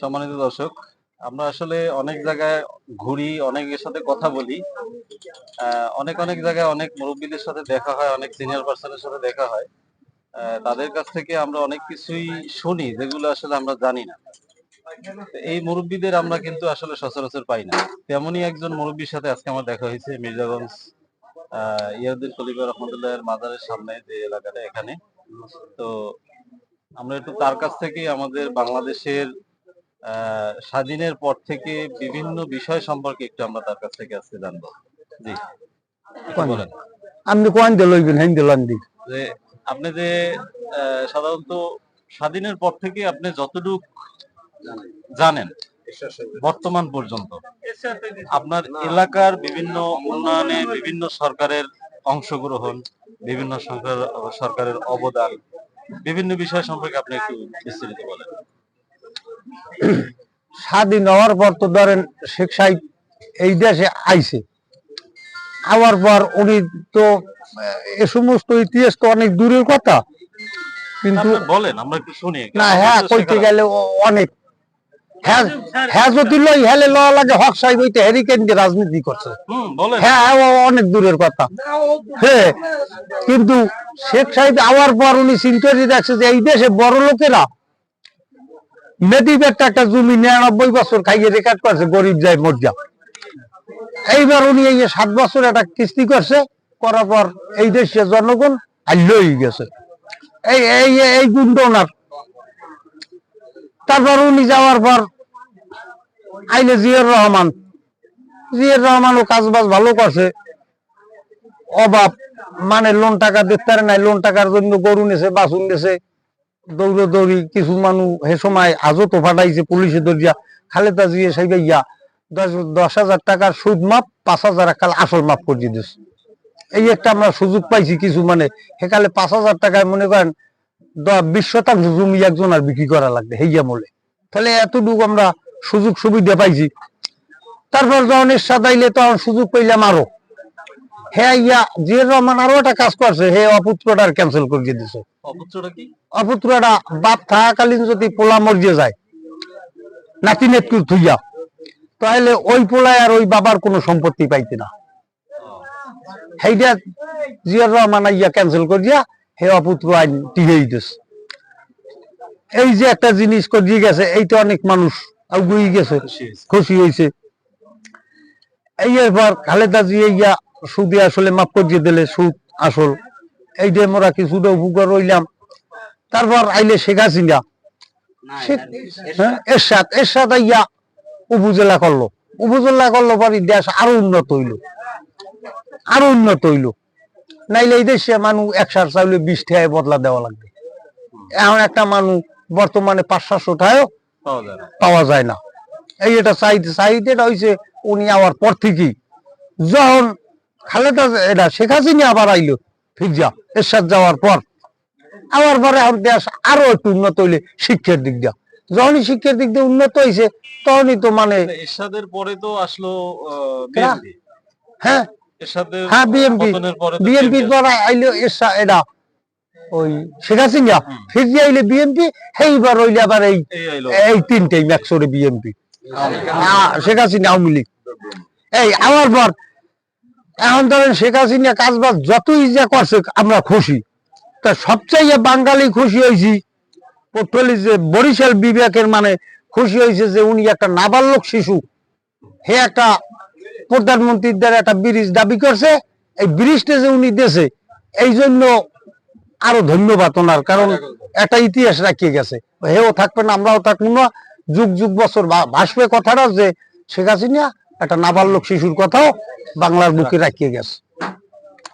সম্মানিত দর্শক, আমরা আসলে অনেক জায়গায় ঘুরি, অনেকের সাথে কথা বলি। অনেক অনেক জায়গায় অনেক মুরব্বীদের সাথে দেখা হয়, অনেক সিনিয়র পার্সনের সাথে দেখা হয়। তাদের কাছ থেকে আমরা অনেক কিছুই শুনি, যেগুলো আসলে আমরা জানি না। এই মুরব্বীদের আমরা কিন্তু আসলে সচরাচর পাই না। তেমনই একজন মুরব্বীর সাথে আজকে আমার দেখা হয়েছে, মির্জাগঞ্জ, আহ ইয়াউদ্দিন খলিফা রহমতুল্লাহের মাজারের সামনে যে এলাকাটা এখানে। তো আমরা একটু তার কাছ থেকে আমাদের বাংলাদেশের স্বাধীনের পর থেকে বিভিন্ন বিষয় সম্পর্কে একটু আমরা তার কাছ থেকে আজকে জানব। জি? বলেন। আপনি কোন দিয়ে লইবেন হেন দিলাম দি। যে আপনি যে সাধারণত স্বাধীনের পর থেকে আপনি যতটুক জানেন বর্তমান পর্যন্ত আপনার এলাকার বিভিন্ন উন্নয়নে বিভিন্ন সরকারের অংশগ্রহণ বিভিন্ন সরকার সরকারের অবদান বিভিন্ন বিষয় সম্পর্কে আপনি একটু বিস্তারিত বলেন। স্বাধীন হওয়ার পর তো ধরেন শেখ সাহেব এই দেশে আইছে। আবার পর উনি তো এ সমস্ত ইতিহাস তো অনেক দূরের কথা। কিন্তু বলেন আমরা একটু শুনি। না হ্যাঁ কইতে গেলে অনেক। হ্যাঁ হ্যাঁ যদি লই হেলে লওয়া লাগে হক সাহেব হইতে হেরিকেন দিয়ে রাজনীতি করছে। হ্যাঁ অনেক দূরের কথা। হ্যাঁ কিন্তু শেখ সাহেব আওয়ার পর উনি চিন্তা দেখছে যে এই দেশে বড় লোকেরা মেদিবের একটা জমি নিরানব্বই বছর খাইয়ে রেকর্ড গরিব যায় এইবার উনি এই সাত বছর একটা কিস্তি করছে, করার পর এই দেশের জনগণ আল্লই গেছে। এই এই এই ওনার। তারপর উনি যাওয়ার পর আইলে জিয়র রহমান। জিয়র রহমানও কাজ বাজ ভালো করছে। অভাব মানে লোন টাকা দিতে পারে নাই লোন টাকার জন্য গরু নেছে বাসুন নেছে। দৌড়ে দৌড়ি কিছু মানুষ হে সময় আজও তো ফাটাইছে পুলিশে দরিয়া খালেদা জিয়ে সাইবাইয়া দশ দশ হাজার টাকার সুদ মাপ পাঁচ হাজার কাল আসল মাপ করে দিস এই একটা আমরা সুযোগ পাইছি কিছু মানে সেকালে পাঁচ হাজার টাকায় মনে করেন বিশ শতাংশ জমি একজন আর বিক্রি করা লাগবে হেইয়া বলে তাহলে এতটুকু আমরা সুযোগ সুবিধা পাইছি। তারপর যখন আইলে তখন সুযোগ পাইলাম আরও। হে ইয়া জিয়ার রহমান আরও একটা কাজ করছে হে অপুত্রটা ক্যান্সেল করে দিছে। অপুত্রটা কি? অপুত্রটা বাপ থাকাকালীন যদি পোলা মরিয়ে যায় নাতি নেতকুর থুইয়া তাহলে ওই পোলায় আর ওই বাবার কোনো সম্পত্তি পাইতে না। সেইটা জিয়ার রহমান ইয়া ক্যান্সেল করিয়া হে অপুত্র আইন টিকেই দিস এই যে একটা জিনিস করিয়ে গেছে এইটা অনেক মানুষ আগুই গেছে খুশি হয়েছে। এই এবার খালেদা জি ইয়া সুদে আসলে মাফ করিয়ে দিলে সুদ আসল। এই যে মোরা কিছুটা উপকার রইলাম তারপর আইলে শেখ হাসিনা। হ্যাঁ, এরশাদ এরশাদ আইয়া উপজেলা করল। উপজেলা করল পরে দেশ আরও উন্নত হইল। আরও উন্নত হইল। নাইলে এই দেশে মানুষ একসার চাইলে বিশ টাকায় বদলা দেওয়া লাগবে। এখন একটা মানুষ বর্তমানে পাঁচ সাতশো টাকাও পাওয়া যায় না। এই এটা চাইতে চাইতেটা হয়েছে উনি আওয়ার পর থেকেই যখন খালেদা এটা শেখ হাসিনা আবার আইলো ফিরজা এরশাদ যাওয়ার পর। আবার পরে আমার দেশ আরও একটু উন্নত হইলে শিক্ষার দিক দিয়া। যখনই শিক্ষার দিক দিয়ে উন্নত হয়েছে তখনই তো মানে এরশাদের পরে তো আসলো হ্যাঁ। হ্যাঁ বিএনপি। বিএনপির পর আইলো এরশা এটা ওই শেখ হাসিনা। ফিরজি আইলে বিএনপি সেইবার হইলে আবার এই এই তিনটেই ম্যাক্সরে বিএনপি। শেখ হাসিনা আওয়ামী লীগ। এই আমার পর এখন ধরেন শেখ হাসিনা কাজ বাজ যতই যা করছে, আমরা খুশি। তা সবচেয়ে বাঙালি খুশি হয়েছি পটলি যে বরিশাল বিবেকের মানে খুশি হয়েছে যে উনি একটা নাবালক শিশু। হে একটা প্রধানমন্ত্রীর দ্বারা একটা ব্রিজ দাবি করছে, এই ব্রিজটা যে উনি দেশে এই জন্য আরও ধন্যবাদ ওনার, কারণ একটা ইতিহাস রাখিয়ে গেছে। হেও থাকবে না, আমরাও থাকব না। যুগ যুগ বছর ভাসবে কথাটা যে শেখ হাসিনা একটা নাবালক শিশুর কথাও বাংলার বুকে রাখিয়ে গেছে।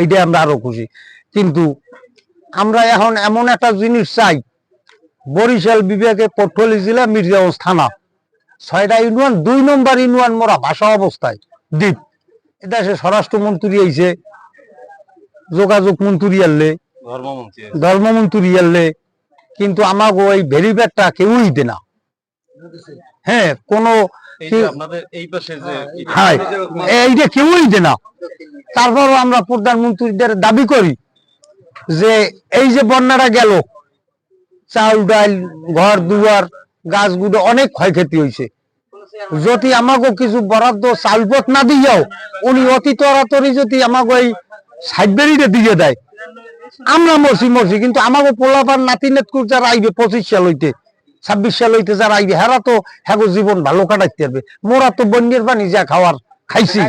এইটাই আমরা আরও খুশি। কিন্তু আমরা এখন এমন একটা জিনিস চাই বরিশাল বিভাগে পটলি জেলা মির্জাগঞ্জ থানা ছয়টা ইউনিয়ন দুই নম্বর ইউনিয়ন মোরা ভাষা অবস্থায় দ্বীপ। এটা সে স্বরাষ্ট্রমন্ত্রী আইছে যোগাযোগ মন্ত্রী আনলে ধর্মমন্ত্রী আনলে কিন্তু আমাকে ওই ভেরিফায়ারটা কেউই দে না হ্যাঁ কোনো এই যে কি- আপনাদের এই পাশে যে হ্যাঁ এইটা কেউই দে না তারপরও আমরা প্রধানমন্ত্রীদের দাবি করি যে এই যে বন্যাটা গেল চাউল ডাল ঘর দুয়ার গাছগুলো অনেক ক্ষয়ক্ষতি হয়েছে। যদি আমাকে কিছু বরাদ্দ চালপথ না দিয়েও উনি অতি তরাতরি যদি আমাকে ওই সাইডবেরিটা দিয়ে দেয়। আমরা মরছি মরছি কিন্তু আমাকে পোলাপার নাতি নেতকুর যারা আইবে পঁচিশ সাল হইতে ছাব্বিশ সাল হইতে যারা আইবে হেরা তো হ্যাগো জীবন ভালো কাটাইতে পারবে। মোরা তো বন্যের পানি যা খাওয়ার খাইছি।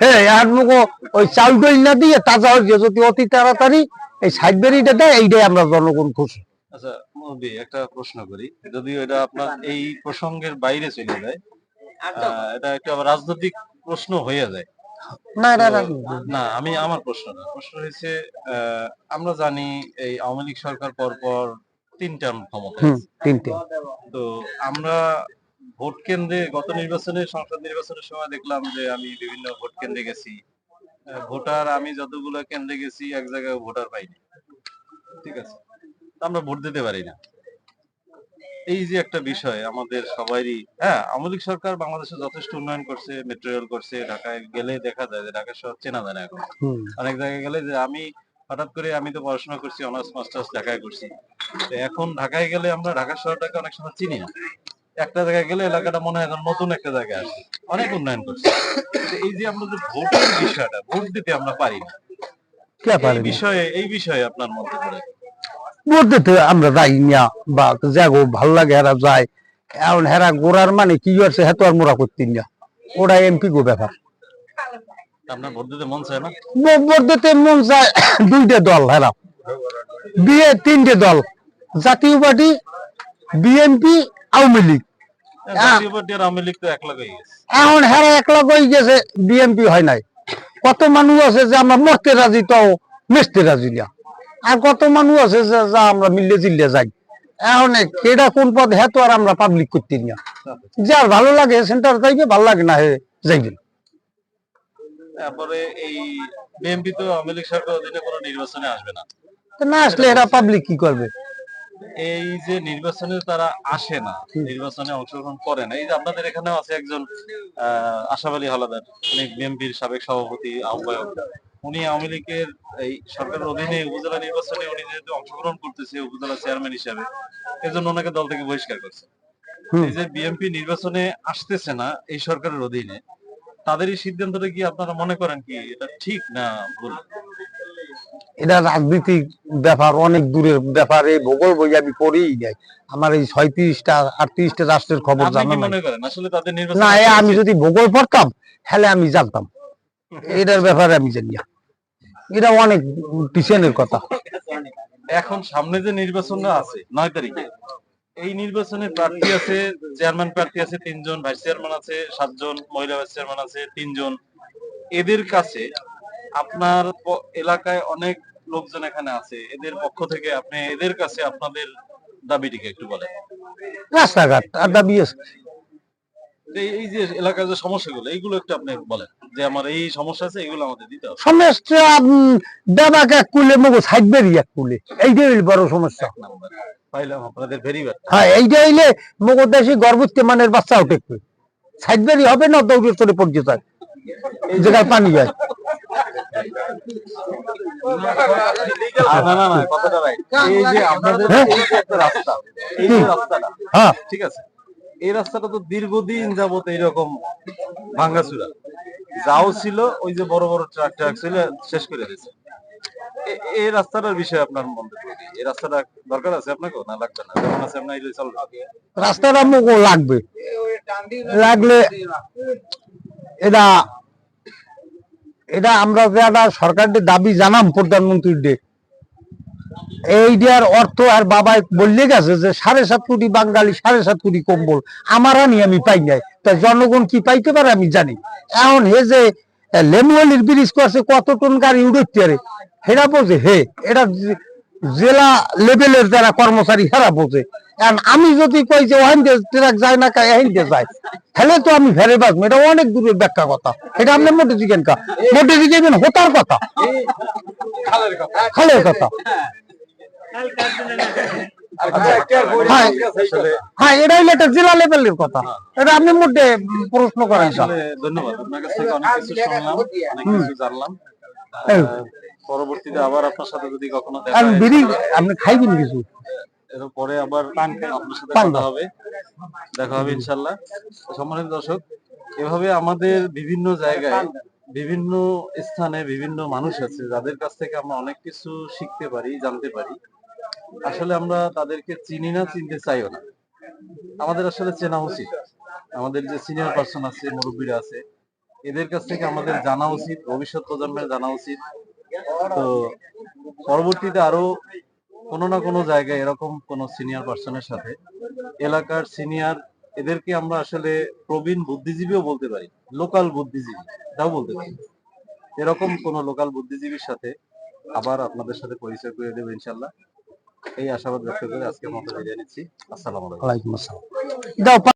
হ্যাঁ আর মুখো ওই চাল ডইল না দিয়ে তাজা হয়েছে যদি অতি তাড়াতাড়ি এই সাইডবেরিটা দেয় এইটাই আমরা জনগণ খুশি। আচ্ছা একটা প্রশ্ন করি। যদিও এটা আপনার এই প্রসঙ্গের বাইরে চলে যায় এটা একটু আবার রাজনৈতিক প্রশ্ন হয়ে যায়। না না না আমি আমার প্রশ্ন না প্রশ্ন হয়েছে আহ, আমরা জানি এই আওয়ামী লীগ সরকার পরপর তিন টার্ম ক্ষমতা তিনটে। তো আমরা ভোট কেন্দ্রে গত নির্বাচনে সংসদ নির্বাচনের সময় দেখলাম যে আমি বিভিন্ন ভোট কেন্দ্রে গেছি। ভোটার আমি যতগুলো কেন্দ্রে গেছি এক জায়গায় ভোটার পাইনি। ঠিক আছে? আমরা ভোট দিতে পারি না। এই যে একটা বিষয় আমাদের সবারই হ্যাঁ আওয়ামী লীগ সরকার বাংলাদেশে যথেষ্ট উন্নয়ন করছে মেট্রো রেল করছে ঢাকায় গেলে দেখা যায় যে ঢাকা শহর চেনা যায় না এখন। অনেক জায়গায় গেলে যে আমি হঠাৎ করে আমি তো পড়াশোনা করছি অনার্স মাস্টার্স ঢাকায় করছি। তো এখন ঢাকায় গেলে আমরা ঢাকা শহরটাকে অনেক সময় চিনি না। একটা জায়গায় গেলে এলাকাটা মনে হয় নতুন একটা জায়গায় আসে অনেক উন্নয়ন করছে। এই যে আমরা যে ভোটের বিষয়টা ভোট দিতে আমরা পারি না। এই বিষয়ে এই বিষয়ে আপনার মধ্যে পড়ে মধ্যে তো আমরা যাই না বা যাগো ভালো লাগে হেরা যায়। এখন হেরা গোড়ার মানে কি হচ্ছে হেতো আর মোরা করতেন না। ওরা এমপি গো ব্যাপার। আপনার ভোট দিতে মন চায় না? মধ্যে মন চায় দুইটা দল হেরা বিয়ে তিনটে দল জাতীয় পার্টি বিএনপি আওয়ামী লীগ। জাতীয় পার্টি আর আওয়ামী লীগ তো এক লাগাই গেছে। এখন হেরা একলা হয়ে গেছে বিএনপি হয় নাই। কত মানুষ আছে যে আমরা মরতে রাজি তাও মেসতে রাজি না। আর কত মানুষ আছে যে যা আমরা মিললে জিললে যাই। এখন কেডা কোন পদ হ্যাঁ তো আর আমরা পাবলিক করতে না। যার ভালো লাগে সেন্টার যাইবে ভালো লাগে না হে যাইবে। তারপরে এই বিএনপি তো আওয়ামী লীগ সরকার অধীনে কোনো নির্বাচনে আসবে না। তো না আসলে এরা পাবলিক কি করবে? এই যে নির্বাচনে তারা আসে না নির্বাচনে অংশগ্রহণ করে না। এই যে আপনাদের এখানেও আছে একজন আহ, আশাফ আলী হালাদার উনি বিএনপির সাবেক সভাপতি আহ্বায়ক। উনি আওয়ামী লীগের এই সরকারের অধীনে উপজেলা নির্বাচনে উনি যেহেতু অংশগ্রহণ করতেছে উপজেলা চেয়ারম্যান হিসাবে এজন্য ওনাকে দল থেকে বহিষ্কার করছে। এই যে বিএনপি নির্বাচনে আসতেছে না এই সরকারের অধীনে তাদের এই সিদ্ধান্তটা কি আপনারা মনে করেন কি এটা ঠিক না ভুল? এটা রাজনীতিক ব্যাপার অনেক দূরের ব্যাপারে ভূগোল বই আমি পড়েই যাই আমার এই ছয়ত্রিশটা আটত্রিশটা রাষ্ট্রের খবর জানা মনে করেন? আসলে তাদের নির্বাচন না আমি যদি ভূগোল পড়তাম তাহলে আমি জানতাম। এটার ব্যাপারে আমি জানি এটা অনেক পিছনের কথা। এখন সামনে যে নির্বাচনটা আছে নয় তারিখে এই নির্বাচনে প্রার্থী আছে চেয়ারম্যান প্রার্থী আছে তিনজন ভাইস চেয়ারম্যান আছে সাতজন মহিলা ভাইস চেয়ারম্যান আছে তিনজন। এদের কাছে আপনার এলাকায় অনেক লোকজন এখানে আছে। এদের পক্ষ থেকে আপনি এদের কাছে আপনাদের দাবিটিকে একটু বলেন। রাস্তাঘাট আর দাবি আছে। এই এই যে এলাকার যে সমস্যাগুলো এইগুলো একটু আপনি বলেন। যে আমার এই সমস্যা আছে এগুলো আমাদের দিতে হবে। সমস্যা দেবাক কুলে মগো সাইডবেরি এক কুলে। এইটাই হইল বড় সমস্যা। পাইলাম আপনাদের ভেরি হ্যাঁ এইটা হইলে মগো গর্ভবতী মানের বাচ্চা উঠে সাইডবেরি হবে না দৌড়ে চলে পড়তে এই জায়গায় পানি যায়। না না না কথাটা রাইট এই যে আপনাদের। এই যে একটা রাস্তা এই রাস্তাটা হ্যাঁ। ঠিক আছে? এই রাস্তাটা তো দীর্ঘদিন যাবত এইরকম ভাঙ্গাচুরা। যাও ছিল ওই যে বড় বড় ট্রাক ট্রাক ছিল শেষ করে দিয়েছে। এই রাস্তাটার বিষয়ে আপনার মন্তব্য এই রাস্তাটা দরকার আছে আপনাকে না, লাগবে না। আছে চলবে মগো লাগবে। লাগলে এটা এটা আমরা যে একটা সরকারের দাবি জানাম প্রধানমন্ত্রীর ডে অর্থ আর বাবা বললে গেছে যে সাড়ে সাত কোটি বাঙালি, সাড়ে সাত কোটি কম্বল আমার আনি, আমি পাই নাই। তা জনগণ কি পাইতে পারে আমি জানি। এখন হে যে লেমুয়ালির ব্রিজ করছে, কত টন গাড়ি পারে? হেরা বোঝে হে এটা জেলা লেভেলের যারা কর্মচারী হেরা বোঝে। আমি যদি কই যে ওখান ট্রাক যায় না এখান যায় তাহলে তো আমি ফেরে বাঁচবো। এটা অনেক দূরের ব্যাখ্যা কথা। এটা আপনি মোটে জিজ্ঞেন কা? মোটে জিজ্ঞেন হতার কথা? খালের কথা। হ্যাঁ হ্যাঁ এটা হইলে একটা জেলা লেভেলের কথা। এটা আপনি মোটে প্রশ্ন করেন ধন্যবাদ আপনার কাছ থেকে অনেক কিছু শুনলাম অনেক কিছু জানলাম। এই, আহ, পরবর্তীতে আবার আপনার সাথে যদি কখনো দেখা আর হয়, বিড়ি আপনি খাইবেন কিছু? এরপরে আবার আপনার সাথে কথা হবে। দেখা হবে সম্মানিত দর্শক এভাবে আমাদের বিভিন্ন জায়গায় বিভিন্ন স্থানে বিভিন্ন মানুষ আছে যাদের কাছ থেকে আমরা অনেক কিছু শিখতে পারি জানতে পারি। আসলে আমরা তাদেরকে চিনি না চিনতে চাইও না। আমাদের আসলে চেনা উচিত। আমাদের যে সিনিয়র পার্সন আছে মুরব্বীরা আছে এদের কাছ থেকে আমাদের জানা উচিত ভবিষ্যৎ প্রজন্মের জানা উচিত। তো পরবর্তীতে আরও কোনো না কোনো জায়গায় এরকম কোন সিনিয়র পার্সনের সাথে এলাকার সিনিয়র এদেরকে আমরা আসলে প্রবীণ বুদ্ধিজীবীও বলতে পারি লোকাল বুদ্ধিজীবী, তাও বলতে পারি। এরকম কোন লোকাল বুদ্ধিজীবীর সাথে আবার আপনাদের সাথে পরিচয় করে দেবো ইনশাল্লাহ এই আশাবাদ ব্যক্ত করে আজকে মতো বিদায় নিচ্ছি। আসসালামু আলাইকুম। আসসালাম।